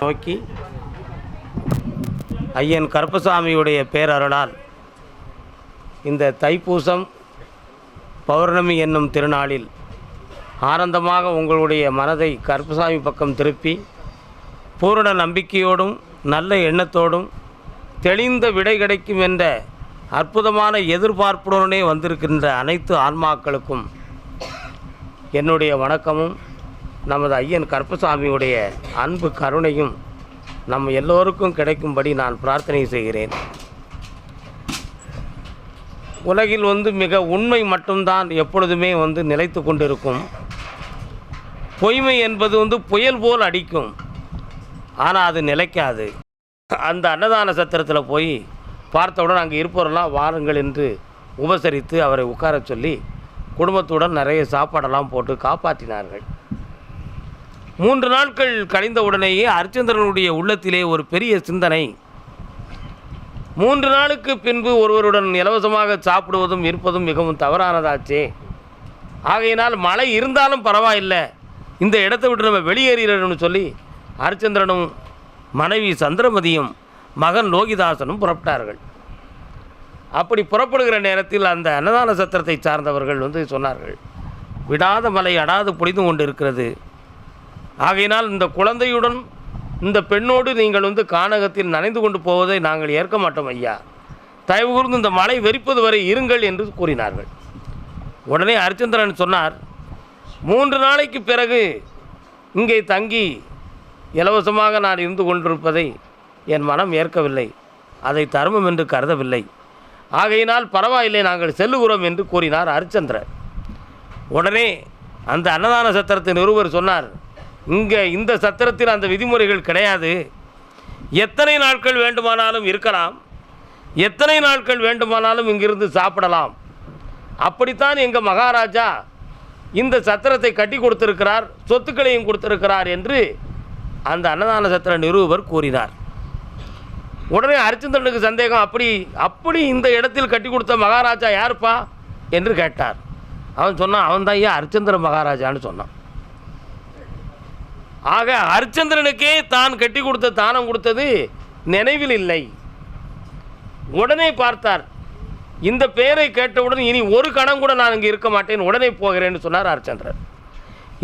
நோக்கி ஐயன் கருப்பசாமியுடைய பேரருளால் இந்த தைப்பூசம் பௌர்ணமி என்னும் திருநாளில் ஆனந்தமாக உங்களுடைய மனதை கருப்பசாமி பக்கம் திருப்பி பூரண நம்பிக்கையோடும் நல்ல எண்ணத்தோடும் தெளிந்த விடை கிடைக்கும் என்ற அற்புதமான எதிர்பார்ப்புடனே வந்திருக்கின்ற அனைத்து ஆன்மாக்களுக்கும் என்னுடைய வணக்கமும். நமது ஐயன் கருப்பசாமியுடைய அன்பு கருணையும் நம்ம எல்லோருக்கும் கிடைக்கும்படி நான் பிரார்த்தனை செய்கிறேன். உலகில் வந்து மிக உண்மை மட்டும்தான் எப்பொழுதுமே வந்து நிலைத்து கொண்டிருக்கும். பொய்மை என்பது வந்து புயல் போல் அடிக்கும். ஆனால் அது நிலைக்காது. அந்த அன்னதான சத்திரத்தில் போய் பார்த்தவுடன் அங்கே இருப்பவரெல்லாம் வாருங்கள் என்று உபசரித்து அவரை உட்காரச் சொல்லி குடும்பத்துடன் நிறைய சாப்பாடெல்லாம் போட்டு காப்பாற்றினார்கள். மூன்று நாட்கள் கழிந்த உடனேயே அர்ச்சந்திரனுடைய உள்ளத்திலே ஒரு பெரிய சிந்தனை. மூன்று நாளுக்கு பின்பு ஒருவருடன் இலவசமாக சாப்பிடுவதும் இருப்பதும் மிகவும் தவறானதாச்சே. ஆகையினால் மழை இருந்தாலும் பரவாயில்லை. இந்த இடத்தை விட்டு நம்ம வெளியேறிடணும்னு சொல்லி ஹரிச்சந்திரனும் மனைவி சந்திரமதியும் மகன் லோகிதாசனும் புறப்பட்டார்கள். அப்படி புறப்படுகிற நேரத்தில் அந்த அன்னதான சத்திரத்தை சார்ந்தவர்கள் வந்து சொன்னார்கள். விடாத மலை அடாது பொழிந்து கொண்டு இருக்கிறது ஆகையினால் இந்த குழந்தையுடன் இந்த பெண்ணோடு நீங்கள் வந்து கானகத்தில் நனைந்து கொண்டு போவதை நாங்கள் ஏற்க மாட்டோம் ஐயா. தயவு கூர்ந்து இந்த மலை வெறிப்பது வரை இருங்கள் என்று கூறினார்கள். உடனே ஹரிச்சந்திரன் சொன்னார் மூன்று நாளைக்கு பிறகு இங்கே தங்கி இலவசமாக நான் இருந்து கொண்டிருப்பதை என் மனம் ஏற்கவில்லை. அதை தர்மம் என்று கருதவில்லை. ஆகையினால் பரவாயில்லை நாங்கள் செல்லுகிறோம் என்று கூறினார் அரிச்சந்திரன் உடனே அந்த அன்னதான சத்திரத்தின் ஒருவர் சொன்னார் இங்கே இந்த சத்திரத்தில் அந்த விதிமுறைகள் கிடையாது. எத்தனை நாட்கள் வேண்டுமானாலும் இருக்கலாம். எத்தனை நாட்கள் வேண்டுமானாலும் இங்கிருந்து சாப்பிடலாம். அப்படித்தான் எங்கள் மகாராஜா இந்த சத்திரத்தை கட்டி கொடுத்திருக்கிறார் சொத்துக்களையும் கொடுத்திருக்கிறார் என்று அந்த அன்னதான சத்திர நிரூபர் கூறினார். உடனே ஹரிச்சந்திரனுக்கு சந்தேகம் அப்படி அப்படி இந்த இடத்தில் கட்டி கொடுத்த மகாராஜா யாருப்பா? என்று கேட்டார். அவன் சொன்னான் அவன் தான் ஐயா அரிச்சந்திர மகாராஜான்னு சொன்னான். ஆக ஹரிச்சந்திரனுக்கே தான் கட்டி கொடுத்த தானம் கொடுத்தது நினைவில் இல்லை. உடனே பார்த்தார். இந்த பெயரை கேட்டவுடன் இனி ஒரு கணம் கூட நான் இங்கே இருக்க மாட்டேன் உடனே போகிறேன்னு சொன்னார் ஹரிச்சந்திரன்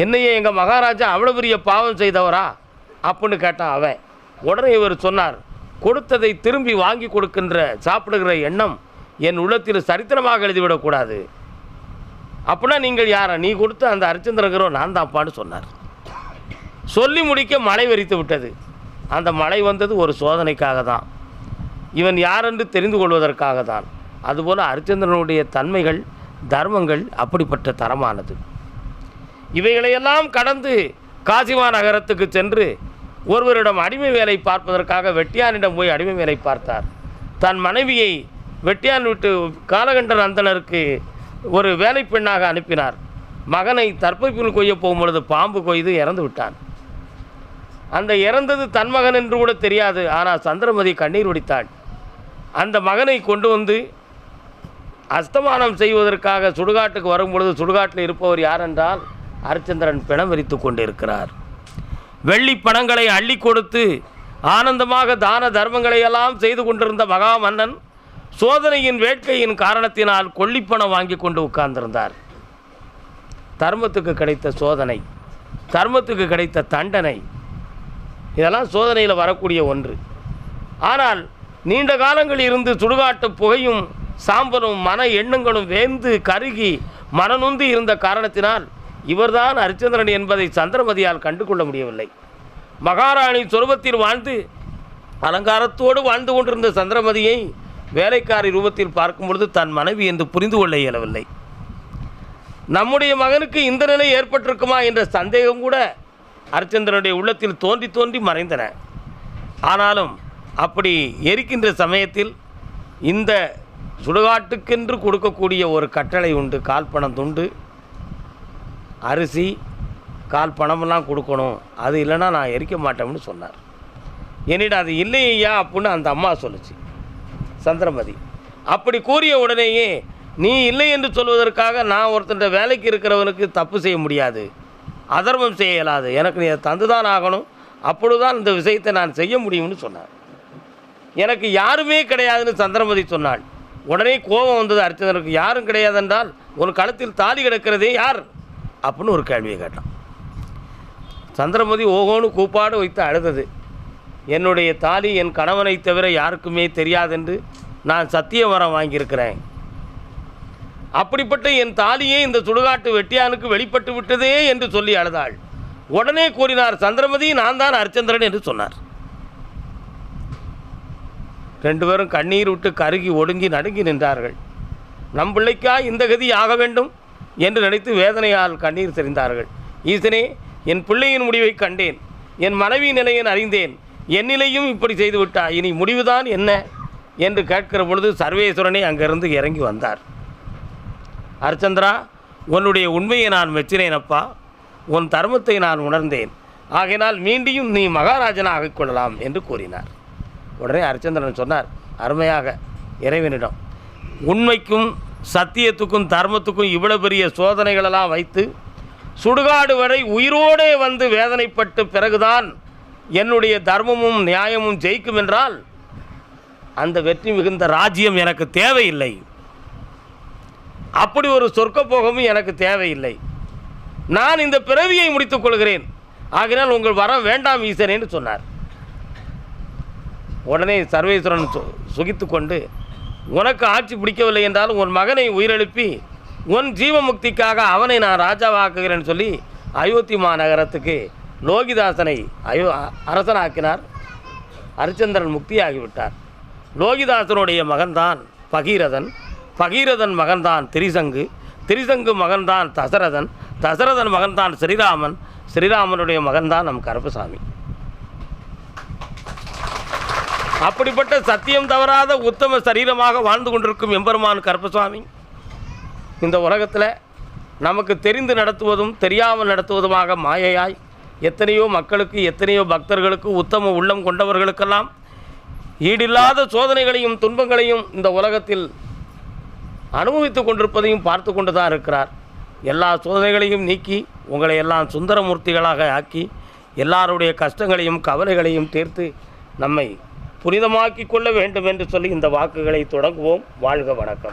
என்னையே எங்கள் மகாராஜா அவ்வளோ பெரிய பாவம் செய்தவரா? அப்படின்னு கேட்டான் அவன். உடனே இவர் சொன்னார் கொடுத்ததை திரும்பி வாங்கி கொடுக்கின்ற சாப்பிடுகிற எண்ணம் என் உள்ளத்தில் சரித்திரமாக எழுதிவிடக்கூடாது. அப்படின்னா நீங்கள் யாரா? நீ கொடுத்த அந்த ஹரிச்சந்திரங்கிறோ நான் தான்ப்பான்னு சொன்னார். சொல்லி முடிக்க மழை வெறித்து விட்டது. அந்த மழை வந்தது ஒரு சோதனைக்காக தான் இவன் யாரென்று தெரிந்து கொள்வதற்காக தான் அதுபோல் ஹரிச்சந்திரனுடைய தன்மைகள் தர்மங்கள் அப்படிப்பட்ட தரமானது. இவைகளையெல்லாம் கடந்து காசிமா நகரத்துக்கு சென்று ஒருவரிடம் அடிமை வேலை பார்ப்பதற்காக வெட்டியானிடம் போய் அடிமை வேலை பார்த்தார். தன் மனைவியை வெட்டியான் விட்டு காலகண்டர் அந்தனருக்கு ஒரு வேலை பெண்ணாக அனுப்பினார். மகனை தற்பைப்புல் கொய்ய போகும்பொழுது பாம்பு கொய்து இறந்து விட்டான். அந்த இறந்தது தன் மகன் என்று கூட தெரியாது. ஆனால் சந்திரமதி கண்ணீர் வடித்தாள். அந்த மகனை கொண்டு வந்து அஸ்தமானம் செய்வதற்காக சுடுகாட்டுக்கு வரும்பொழுது சுடுகாட்டில் இருப்பவர் யார் என்றால் ஹரிச்சந்திரன் பிணம் விரித்து கொண்டிருக்கிறார். வெள்ளி பணங்களை அள்ளி கொடுத்து ஆனந்தமாக தான தர்மங்களை எல்லாம் செய்து கொண்டிருந்த மகா மன்னன் சோதனையின் வேட்கையின் காரணத்தினால் கொள்ளிப்பணம் வாங்கி கொண்டு உட்கார்ந்திருந்தார். தர்மத்துக்கு கிடைத்த சோதனை தர்மத்துக்கு கிடைத்த தண்டனை இதெல்லாம் சோதனையில் வரக்கூடிய ஒன்று. ஆனால் நீண்ட காலங்கள் இருந்து சுடுகாட்டு புகையும் சாம்பலும் மன எண்ணங்களும் வேந்து கருகி மனநொந்து இருந்த காரணத்தினால் இவர்தான் ஹரிச்சந்திரன் என்பதை சந்திரமதியால் கண்டு கொள்ள முடியவில்லை. மகாராணி சொருபத்தில் வாழ்ந்து அலங்காரத்தோடு வாழ்ந்து கொண்டிருந்த சந்திரமதியை வேலைக்காரி ரூபத்தில் பார்க்கும் பொழுது தன் மனைவி என்று புரிந்து கொள்ள இயலவில்லை. நம்முடைய மகனுக்கு இந்த நிலை ஏற்பட்டிருக்குமா என்ற சந்தேகம் கூட ஹரிச்சந்திரனுடைய உள்ளத்தில் தோன்றி தோன்றி மறைந்தன. ஆனாலும் அப்படி எரிக்கின்ற சமயத்தில் இந்த சுடுகாட்டுக்கென்று கொடுக்கக்கூடிய ஒரு கட்டளை உண்டு. கால்பணம் துண்டு அரிசி கால் பணமெல்லாம் கொடுக்கணும். அது இல்லைன்னா நான் எரிக்க மாட்டேன்னு சொன்னார். என்னிடம் அது இல்லையா அப்புடின்னு அப்படின்னு அந்த அம்மா சொல்லுச்சு. சந்திரமதி அப்படி கூறிய உடனேயே நீ இல்லை என்று சொல்வதற்காக நான் ஒருத்தன் வேலைக்கு இருக்கிறவனுக்கு தப்பு செய்ய முடியாது. அதர்மம் செய்ய இயலாது. எனக்கு நீ அதை தந்துதான் ஆகணும். அப்பொழுதுதான் இந்த விஷயத்தை நான் செய்ய முடியும்னு சொன்னார். எனக்கு யாருமே கிடையாதுன்னு சந்திரமதி சொன்னாள். உடனே கோபம் வந்தது. அர்ச்சனருக்கு யாரும் கிடையாது என்றால் உன் கழுத்தில் தாலி கிடக்கிறதே யார்? அப்படின்னு ஒரு கேள்வியை கேட்டான். சந்திரமதி ஓகோன்னு கூப்பாடு வைத்து அழுதது. என்னுடைய தாலி என் கணவனை தவிர யாருக்குமே தெரியாதென்று நான் சத்திய வரம் வாங்கியிருக்கிறேன். அப்படிப்பட்ட என் தாலியே இந்த சுடுகாட்டு வெட்டியானுக்கு வெளிப்பட்டு விட்டதே என்று சொல்லி அழுதாள். உடனே கூறினார் சந்திரமதி நான் தான் அர்ச்சந்திரன் என்று சொன்னார். ரெண்டு பேரும் கண்ணீர் விட்டு கருகி ஒடுங்கி நடுங்கி நின்றார்கள். நம் பிள்ளைக்கா இந்த கதி ஆக வேண்டும்? என்று நினைத்து வேதனையால் கண்ணீர் தெரிந்தார்கள் ஈசனே என் பிள்ளையின் முடிவை கண்டேன். என் மனைவி நிலையை அறிந்தேன். என் நிலையும் இப்படி செய்துவிட்டா இனி முடிவுதான் என்ன? என்று கேட்கிற பொழுது சர்வேஸ்வரனே அங்கிருந்து இறங்கி வந்தார். அர்ச்சந்திரா உன்னுடைய உண்மையை நான் மெச்சினேன் அப்பா உன் தர்மத்தை நான் உணர்ந்தேன். ஆகையினால் மீண்டும் நீ மகாராஜனாக கொள்ளலாம் என்று கூறினார். உடனே அரிச்சந்திரன் சொன்னார் அருமையாக இறைவனிடம் உண்மைக்கும் சத்தியத்துக்கும் தர்மத்துக்கும் இவ்வளோ பெரிய சோதனைகளெல்லாம் வைத்து சுடுகாடு வரை உயிரோடே வந்து வேதனைப்பட்டு பிறகுதான் என்னுடைய தர்மமும் நியாயமும் ஜெயிக்கும் என்றால் அந்த வெற்றி மிகுந்த ராஜ்யம் எனக்கு தேவையில்லை. அப்படி ஒரு சொர்க்க போகமும் எனக்கு தேவையில்லை. நான் இந்த பிறவியை முடித்துக் கொள்கிறேன். ஆகினால் உங்கள் வர வேண்டாம் ஈசனேன்னு சொன்னார். உடனே சர்வேஸ்வரன் சு சுகித்து கொண்டு உனக்கு ஆட்சி பிடிக்கவில்லை என்றாலும் உன் மகனை உயிரெழுப்பி உன் ஜீவமுக்திக்காக அவனை நான் ராஜாவாக்குகிறேன்னு சொல்லி அயோத்தி மாநகரத்துக்கு லோகிதாசனை அயோ அரசனாக்கினார். ஹரிச்சந்திரன் முக்தியாகிவிட்டார். லோகிதாசனுடைய மகன்தான் பகீரதன். பகீரதன் மகன்தான் திரிசங்கு திரிசங்கு மகன்தான் தசரதன் தசரதன் மகன்தான் ஸ்ரீராமன் ஸ்ரீராமனுடைய மகன்தான் நம் கருப்பசாமி. அப்படிப்பட்ட சத்தியம் தவறாத உத்தம சரீரமாக வாழ்ந்து கொண்டிருக்கும் எம்பெருமான் கருப்பசுவாமி இந்த உலகத்தில் நமக்கு தெரிந்து நடத்துவதும் தெரியாமல் நடத்துவதுமாக மாயையாய் எத்தனையோ மக்களுக்கு எத்தனையோ பக்தர்களுக்கு உத்தம உள்ளம் கொண்டவர்களுக்கெல்லாம் ஈடில்லாத சோதனைகளையும் துன்பங்களையும் இந்த உலகத்தில் அனுபவித்து கொண்டிருப்பதையும் பார்த்து கொண்டு தான் இருக்கிறார். எல்லா சோதனைகளையும் நீக்கி உங்களை எல்லாம் சுந்தரமூர்த்திகளாக ஆக்கி எல்லாருடைய கஷ்டங்களையும் கவலைகளையும் தீர்த்து நம்மை புனிதமாக்கி கொள்ள வேண்டும் என்று சொல்லி இந்த வாக்குகளை தொடங்குவோம். வாழ்க வணக்கம்.